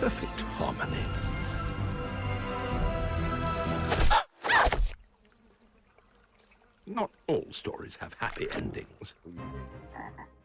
perfect harmony. Not all stories have happy endings.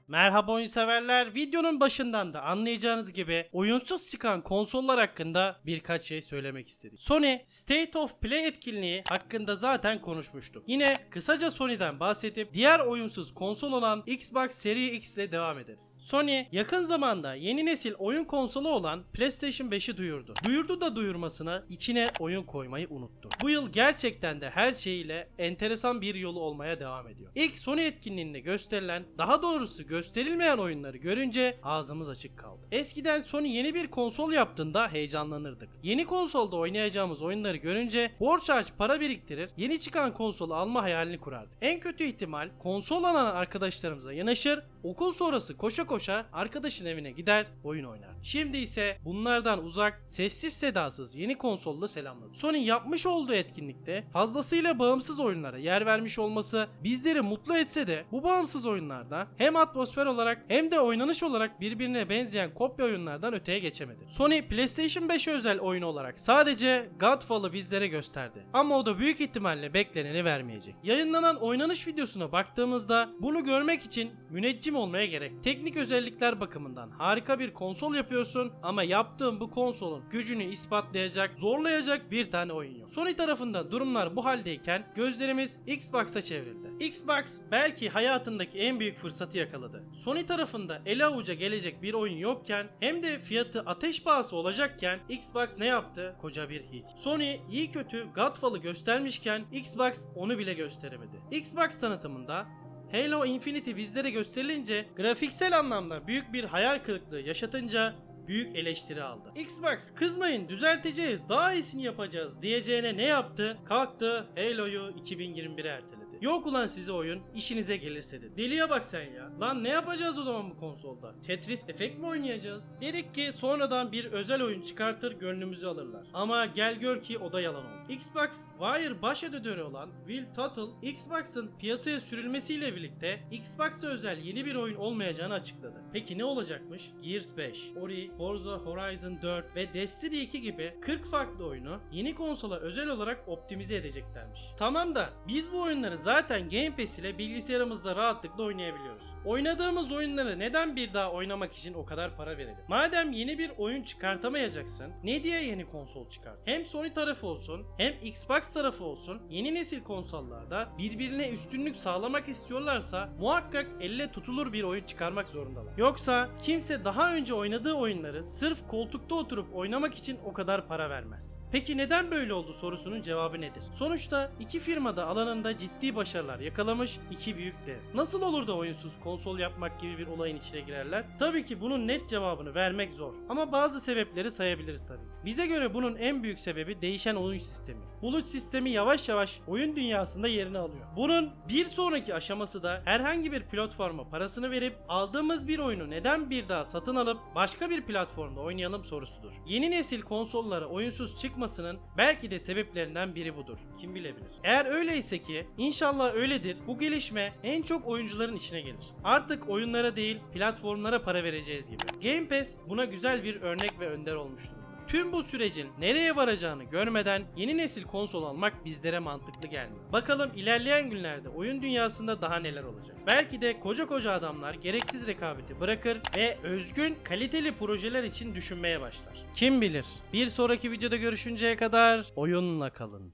Merhaba oyun severler. Videonun başından da anlayacağınız gibi oyunsuz çıkan konsollar hakkında birkaç şey söylemek istedik. Sony State of Play etkinliği hakkında zaten konuşmuştuk. Yine kısaca Sony'den bahsedip diğer oyunsuz konsol olan Xbox Series X ile devam ederiz. Sony yakın zamanda yeni nesil oyun konsolu olan PlayStation 5'i duyurdu. Duyurdu da duyurmasına içine oyun koymayı unuttu. Bu yıl gerçekten de her şeyiyle enteresan bir yolu olmaya devam ediyor. İlk Sony etkinliğinde gösterilen, daha doğrusu gösterilmeyen oyunları görünce ağzımız açık kaldı. Eskiden Sony yeni bir konsol yaptığında heyecanlanırdık. Yeni konsolda oynayacağımız oyunları görünce borç harç para biriktirir, yeni çıkan konsolu alma hayalini kurardık. En kötü ihtimal konsol alan arkadaşlarımıza yanaşır, okul sonrası koşa koşa arkadaşın evine gider, oyun oynar. Şimdi ise bunlardan uzak, sessiz sedasız yeni konsolla selamladı. Sony yapmış olduğu etkinlikte fazlasıyla bağımsız oyunlara yer vermiş olması bizleri mutlu etse de bu bağımsız oyunlarda hem atmosfer olarak hem de oynanış olarak birbirine benzeyen kopya oyunlardan öteye geçemedi. Sony PlayStation 5 özel oyunu olarak sadece Godfall'ı bizlere gösterdi. Ama o da büyük ihtimalle bekleneni vermeyecek. Yayınlanan oynanış videosuna baktığımızda bunu görmek için müneccim olmaya gerek. Teknik özellikler bakımından harika bir konsol yapıyorsun ama yaptığın bu konsolun gücünü ispatlayacak, zorlayacak bir tane oyun yok. Sony tarafında durumlar bu haldeyken gözlerimiz Xbox'a çevrildi. Xbox belki hayatındaki en büyük fırsatı yakaladı. Sony tarafında ele avuca gelecek bir oyun yokken hem de fiyatı ateş pahası olacakken Xbox ne yaptı? Koca bir hiç. Sony iyi kötü Godfall'ı göstermişken Xbox onu bile gösteremedi. Xbox tanıtımında Halo Infinity bizlere gösterilince grafiksel anlamda büyük bir hayal kırıklığı yaşatınca büyük eleştiri aldı. Xbox kızmayın düzelteceğiz daha iyisini yapacağız diyeceğine ne yaptı? Kalktı Halo'yu 2021'e erteledi. Yok ulan size oyun işinize gelirse de. Deliye bak sen ya. Lan ne yapacağız o zaman bu konsolda? Tetris Effect mi oynayacağız? Dedik ki sonradan bir özel oyun çıkartır gönlümüzü alırlar. Ama gel gör ki o da yalan oldu. Xbox Wire baş editörü olan Will Tuttle Xbox'ın piyasaya sürülmesiyle birlikte Xbox'a özel yeni bir oyun olmayacağını açıkladı. Peki ne olacakmış? Gears 5, Ori, Forza Horizon 4 ve Destiny 2 gibi 40 farklı oyunu yeni konsola özel olarak optimize edeceklermiş. Tamam da biz bu oyunları zaten Game Pass ile bilgisayarımızda rahatlıkla oynayabiliyoruz. Oynadığımız oyunları neden bir daha oynamak için o kadar para verelim? Madem yeni bir oyun çıkartamayacaksın, ne diye yeni konsol çıkart? Hem Sony tarafı olsun, hem Xbox tarafı olsun, yeni nesil konsollarda birbirine üstünlük sağlamak istiyorlarsa muhakkak elle tutulur bir oyun çıkarmak zorundalar. Yoksa kimse daha önce oynadığı oyunları sırf koltukta oturup oynamak için o kadar para vermez. Peki neden böyle oldu sorusunun cevabı nedir? Sonuçta iki firma da alanında ciddi başarılar yakalamış iki büyük dev. Nasıl olur da oyunsuz konsol yapmak gibi bir olayın içine girerler? Tabii ki bunun net cevabını vermek zor. Ama bazı sebepleri sayabiliriz tabii. Bize göre bunun en büyük sebebi değişen oyun sistemi. Bulut sistemi yavaş yavaş oyun dünyasında yerini alıyor. Bunun bir sonraki aşaması da herhangi bir platforma parasını verip aldığımız bir oyunu neden bir daha satın alıp başka bir platformda oynayalım sorusudur. Yeni nesil konsollara oyunsuz çıkmasının belki de sebeplerinden biri budur. Kim bilebilir. Eğer öyleyse ki inşallah öyledir bu gelişme en çok oyuncuların işine gelir. Artık oyunlara değil platformlara para vereceğiz gibi. Game Pass buna güzel bir örnek ve önder olmuştur. Tüm bu sürecin nereye varacağını görmeden yeni nesil konsol almak bizlere mantıklı gelmiyor. Bakalım ilerleyen günlerde oyun dünyasında daha neler olacak. Belki de koca koca adamlar gereksiz rekabeti bırakır ve özgün kaliteli projeler için düşünmeye başlar. Kim bilir? Bir sonraki videoda görüşünceye kadar oyunla kalın.